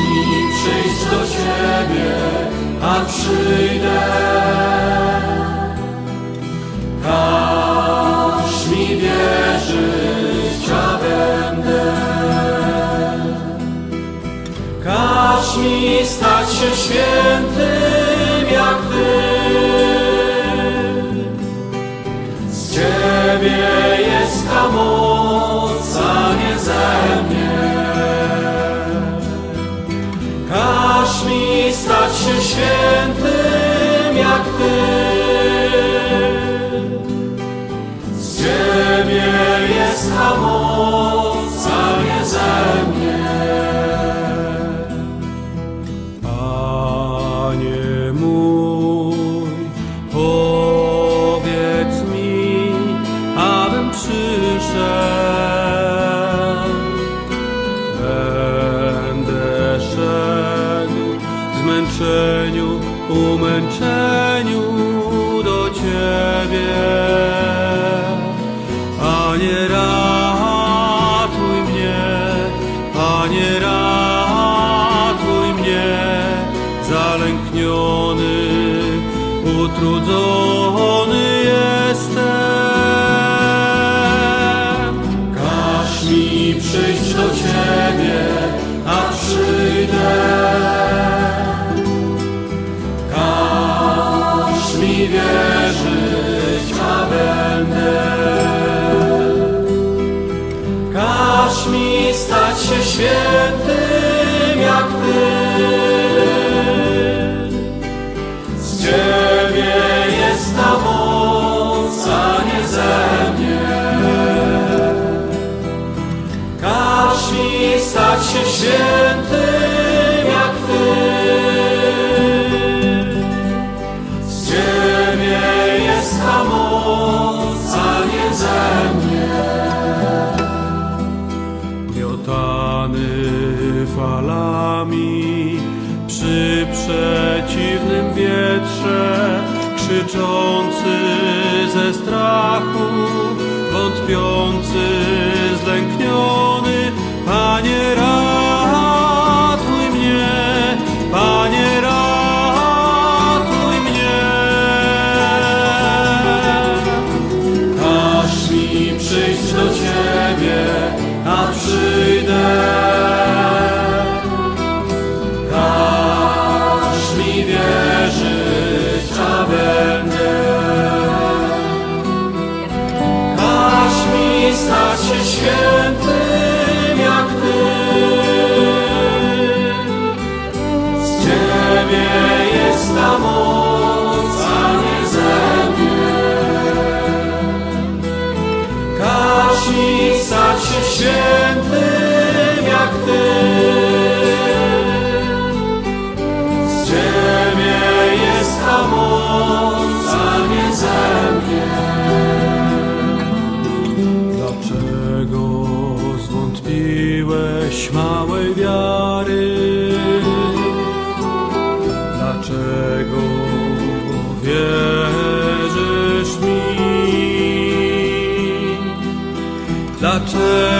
mi przyjść do Ciebie, a przyjdę. Każ mi wierzyć, a będę. Każ mi stać się świętym. się umęczeniu do Ciebie. Panie ratuj mnie, Panie ratuj mnie, zalękniony, utrudzony. stać się świętym jak Ty. falami, przy przeciwnym wietrze, krzyczący ze strachu, wątpiący, zlękniony, Panie. Ciebie jest ta moc, a nie ze mnie. Każ mi stać się świętym jak Ty. wierzysz mi. Dlaczego?